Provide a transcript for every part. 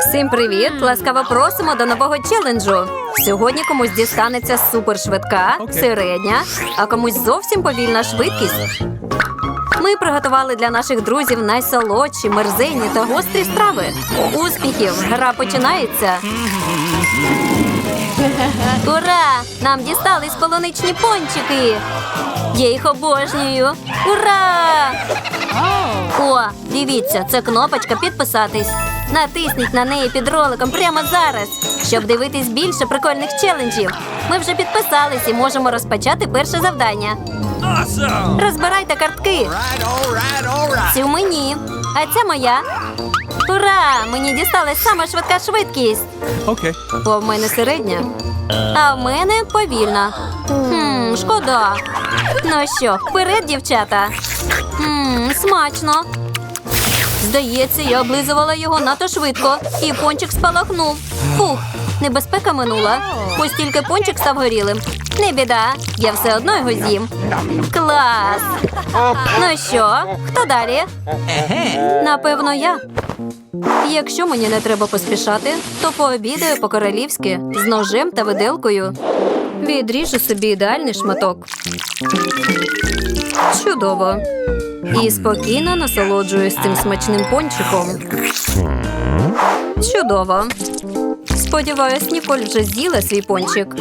Всім привіт! Ласкаво просимо до нового челенджу. Сьогодні комусь дістанеться супершвидка, середня, а комусь зовсім повільна швидкість. Ми приготували для наших друзів найсолодші, мерзенні та гострі страви. Успіхів! Гра починається. Ура! Нам дістались полуничні пончики. Я їх обожнюю. Ура! О, дивіться, це кнопочка підписатись. Натисніть на неї під роликом прямо зараз, щоб дивитись більше прикольних челенджів. Ми вже підписались і можемо розпочати перше завдання. Розбирайте картки. Цю мені, а ця моя. Ура! Мені дісталась сама швидка швидкість. Okay. Бо в мене середня, а в мене повільна. Хм, шкода. Ну що, вперед, дівчата. Мм, смачно. Здається, я облизувала його надто швидко, і пончик спалахнув. Фух, небезпека минула. Ось тільки пончик став горілим. Не біда, я все одно його з'їм. Клас! Ну що, хто далі? Напевно, я. Якщо мені не треба поспішати, то пообідаю по-королівськи з ножем та виделкою. Відріжу собі ідеальний шматок. Чудово. І спокійно насолоджуюсь цим смачним пончиком. Чудово. Сподіваюсь, Ніколь вже з'їла свій пончик.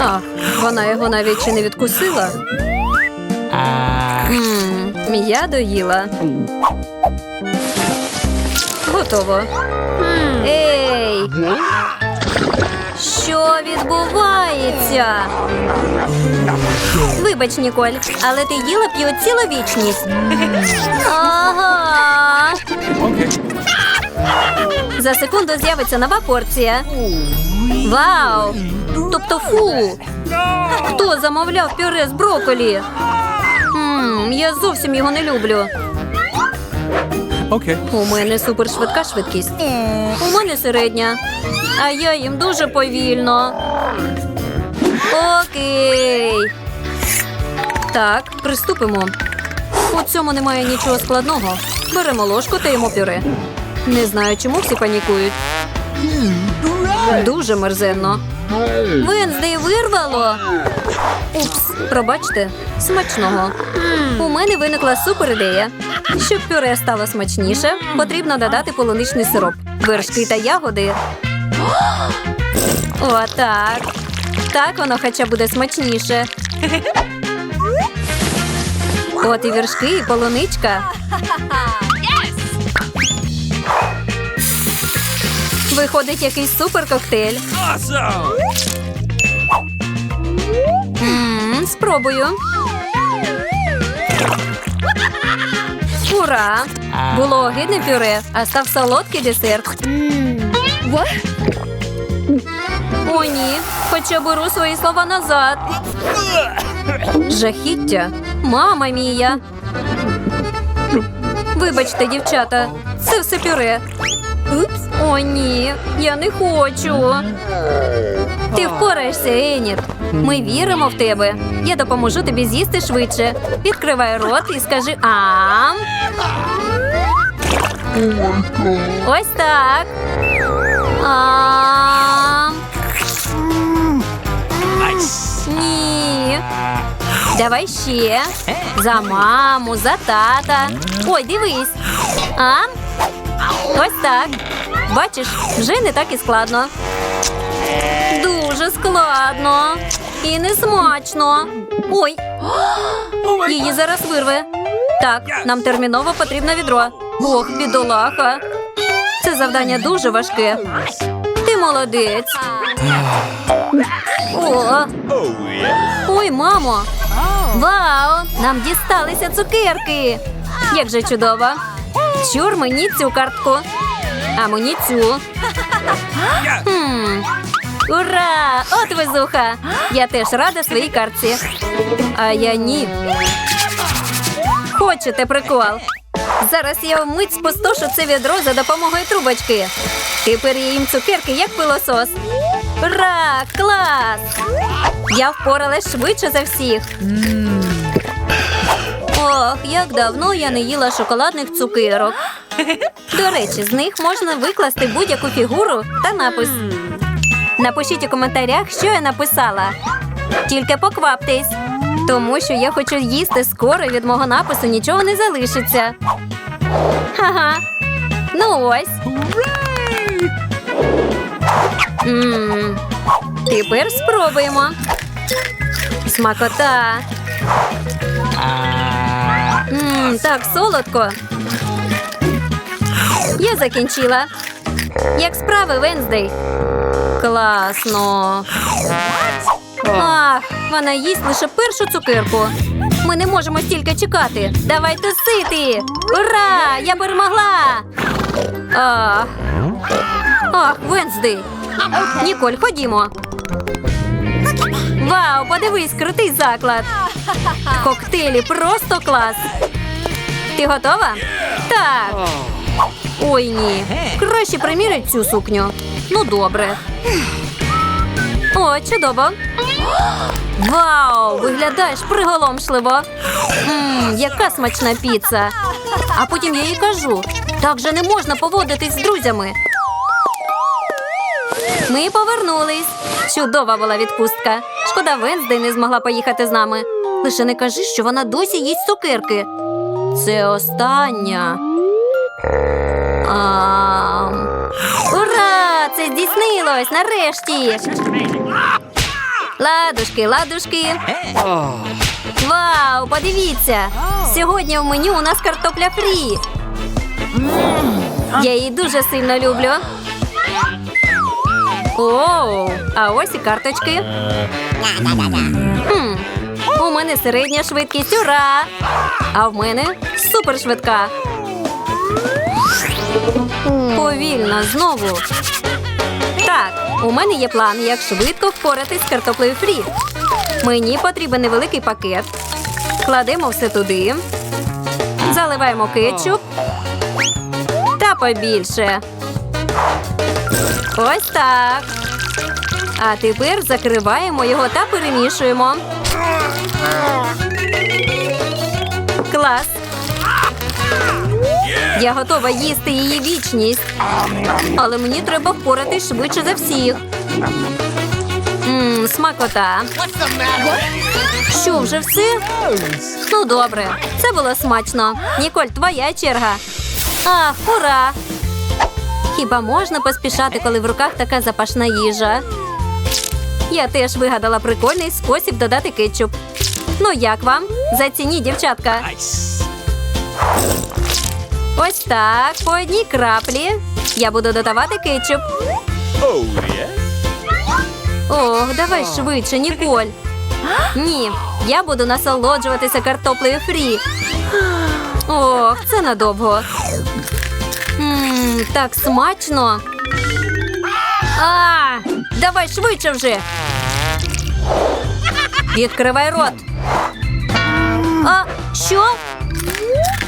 Ах, вона його навіть чи не відкусила. Мм, я доїла. Готово. Ей! Що відбувається? Вибач, Ніколь, але ти їла п'ю цілу вічність. Ага. За секунду з'явиться нова порція. Вау! Тобто фу! Хто замовляв пюре з брокколі? Мм, я зовсім його не люблю. Okay. У мене супершвидка швидкість. У мене середня. А я їм дуже повільно. Окей. Так, приступимо. У цьому немає нічого складного. Беремо ложку та їмо пюре. Не знаю, чому всі панікують. Дуже мерзенно. Венздей вирвало. Упс, пробачте, смачного. У мене виникла супер ідея. Щоб пюре стало смачніше, потрібно додати полуничний сироп, вершки та ягоди. Отак. Так воно хоча буде смачніше. От і вершки, і полуничка. Виходить якийсь супер коктейль. Awesome! Спробую. Ура! Було огидне пюре, а став солодкий десерт. О, ні. Хоча беру свої слова назад. Жахіття. Мама мія. Вибачте, дівчата, це все пюре. Упс. О, ні, я не хочу. Ти впораєшся, Еніт. Ми віримо в тебе. Я допоможу тобі з'їсти швидше. Відкривай рот і скажи ам. Ось так. Ам. Ні. Давай ще. За маму, за тата. Ой, дивись. Ам. Ось так. Бачиш, вже не так і складно. Дуже складно. І не смачно. Ой. Її зараз вирве. Так, нам терміново потрібно відро. Ох, бідолаха. Це завдання дуже важке. Ти молодець. О, ой, мамо. Вау! Нам дісталися цукерки. Як же чудово. Чур мені цю картку. А мені цю. Хм. Ура! От везуха! Я теж рада своїй картці. А я ні. Хочете прикол? Зараз я вмить спостошу це відро за допомогою трубочки. Тепер я їм цукерки, як пилосос. Ура! Клас! Я впоралась швидше за всіх. Ох, як давно я не їла шоколадних цукерок. До речі, з них можна викласти будь-яку фігуру та напис. Напишіть у коментарях, що я написала. Тільки покваптесь, тому що я хочу їсти скоро і від мого напису нічого не залишиться. Ага. Ну ось. Мм. Тепер спробуємо. Смакота. Мм, так солодко. Я закінчила. Як справи, Венздей? Класно. Ах, вона їсть лише першу цукерку. Ми не можемо стільки чекати. Давай тусити! Ура! Я перемогла! Ах, Ах Венздей! Ніколь, ходімо. Вау, подивись, крутий заклад. Коктейлі просто клас. Ти готова? Так. Ой ні. Краще примірять цю сукню. Ну, добре. О, чудово. Вау! Виглядаєш приголомшливо. Мм, яка смачна піца. А потім я їй кажу: так же не можна поводитись з друзями. Ми повернулись. Чудова була відпустка. Шкода, Венздей не змогла поїхати з нами. Лише не кажи, що вона досі їсть цукерки. Це остання. А... Ура! Це здійснилось нарешті. Ладушки, ладушки. Вау, подивіться! Сьогодні в меню у нас картопля фрі. Я її дуже сильно люблю. Оу, а ось і карточки. У мене середня швидкість, ура! А в мене супершвидка. Повільно знову. Так, у мене є план, як швидко впоратись з картоплею фрі. Мені потрібен невеликий пакет. Кладемо все туди. Заливаємо кетчуп. Та побільше. Ось так. А тепер закриваємо його та перемішуємо. Клас. Я готова їсти її вічність. Але мені треба впоратись швидше за всіх. Мм, смакота. Що, вже все? Ну, добре. Це було смачно. Ніколь, твоя черга. Ах, ура! Хіба можна поспішати, коли в руках така запашна їжа? Я теж вигадала прикольний спосіб додати кетчуп. Ну як вам? Зацініть, дівчатка. Ось так, по одній краплі. Я буду додавати кетчуп. Ох, давай швидше, Ніколь. Ні, я буду насолоджуватися картоплею фрі. Ох, це надовго. Мм, так смачно. А, давай швидше вже. Відкривай рот. А, що?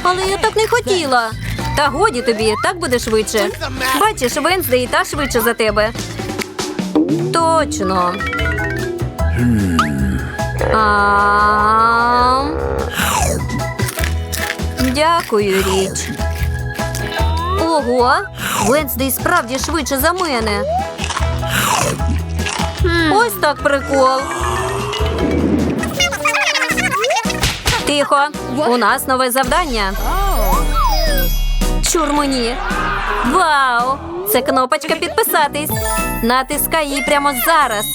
Але я так не хотіла. Та годі тобі, так буде швидше. Бачиш, Венздей і та швидше за тебе. Точно. А... Дякую, річ. Ого, Венсдей справді швидше за мене. Ось так прикол. Тихо, у нас нове завдання. Чур мені. Вау! Це кнопочка підписатись. Натискай її прямо зараз.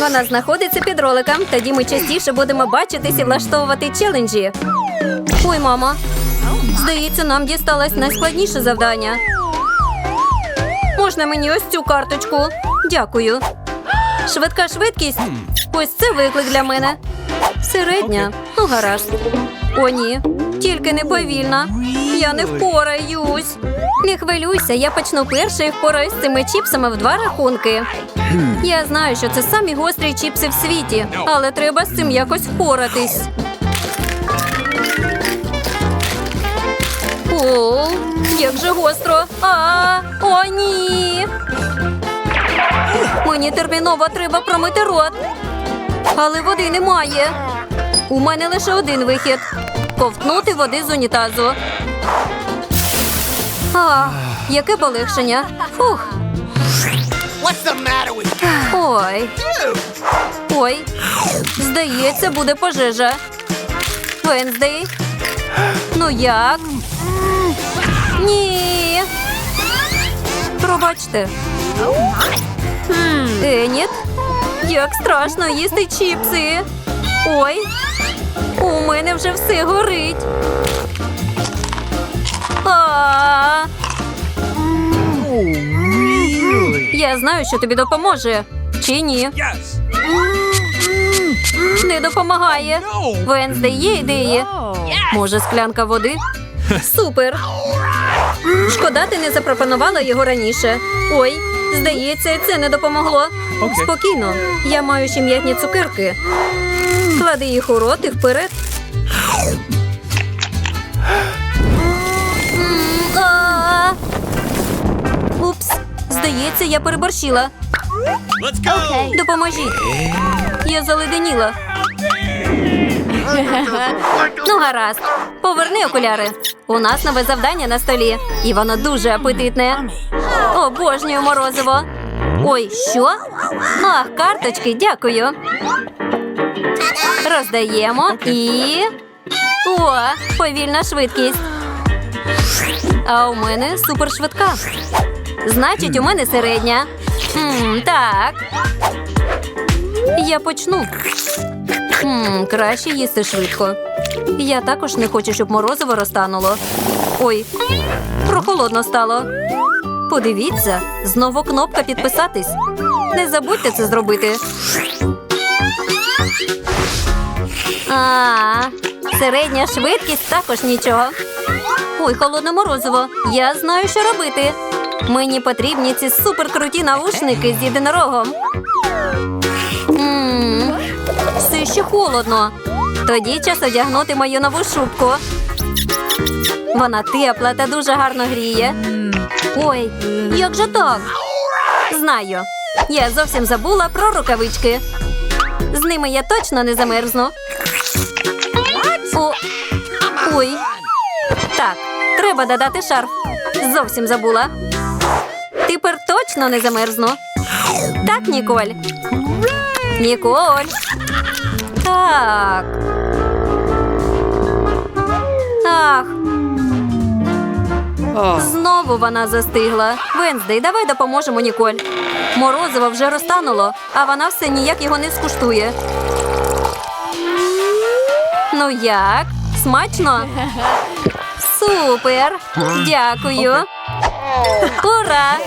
Вона знаходиться під роликом. Тоді ми частіше будемо бачитись і влаштовувати челенджі. Ой, мамо. Здається, нам дісталось найскладніше завдання. Можна мені ось цю карточку? Дякую. Швидка швидкість. Ось це виклик для мене. Середня. Ну, гаразд. О, ні. Тільки не повільна. Я не впораюсь. Не хвилюйся, я почну перше і з цими чіпсами в два рахунки. Я знаю, що це самі гострі чіпси в світі, але треба з цим якось впоратись. О, як же гостро. А, о, ні. Мені терміново треба промити рот. Але води немає. У мене лише один вихід ковтнути води з унітазу. А, яке полегшення. Фух. Ой. Ой. Здається, буде пожежа. Венздей. Ну як? Пробачте. Еніт. Як страшно їсти чіпси. Ой. У мене вже все горить. Я знаю, що тобі допоможе. Чи ні? Не допомагає. No. Венздей є ідеї. Може, склянка води? Супер. Шкода, ти не запропонувала його раніше. Ой, здається, це не допомогло. Окей. Спокійно, я маю ще м'ятні цукерки. Клади їх у рот і вперед. Упс, здається, я переборщила. Let's go. Допоможіть. Я заледеніла. Ну, гаразд. Поверни окуляри. У нас нове завдання на столі, і воно дуже апетитне. Обожнюю морозиво. Ой, що? Ах, карточки, дякую. Роздаємо і. О, повільна швидкість. А у мене супершвидка. Значить, у мене середня. Хм, так. Я почну. Хм, краще їсти швидко. Я також не хочу, щоб морозиво розтануло. Ой, прохолодно стало. Подивіться, знову кнопка підписатись. Не забудьте це зробити. А, середня швидкість також нічого. Ой, холодне морозиво. Я знаю, що робити. Мені потрібні ці суперкруті навушники з єдинорогом. Ще холодно. Тоді час одягнути мою нову шубку. Вона тепла та дуже гарно гріє. Ой, як же так? Знаю. Я зовсім забула про рукавички. З ними я точно не замерзну. О, ой. Так, треба додати шарф. Зовсім забула. Тепер точно не замерзну. Так, Ніколь. Ніколь. Так. Ах. Знову вона застигла. Венздей, давай допоможемо Ніколь. Морозиво вже розтануло, а вона все ніяк його не скуштує. Ну як? Смачно? Супер! Дякую. Ура!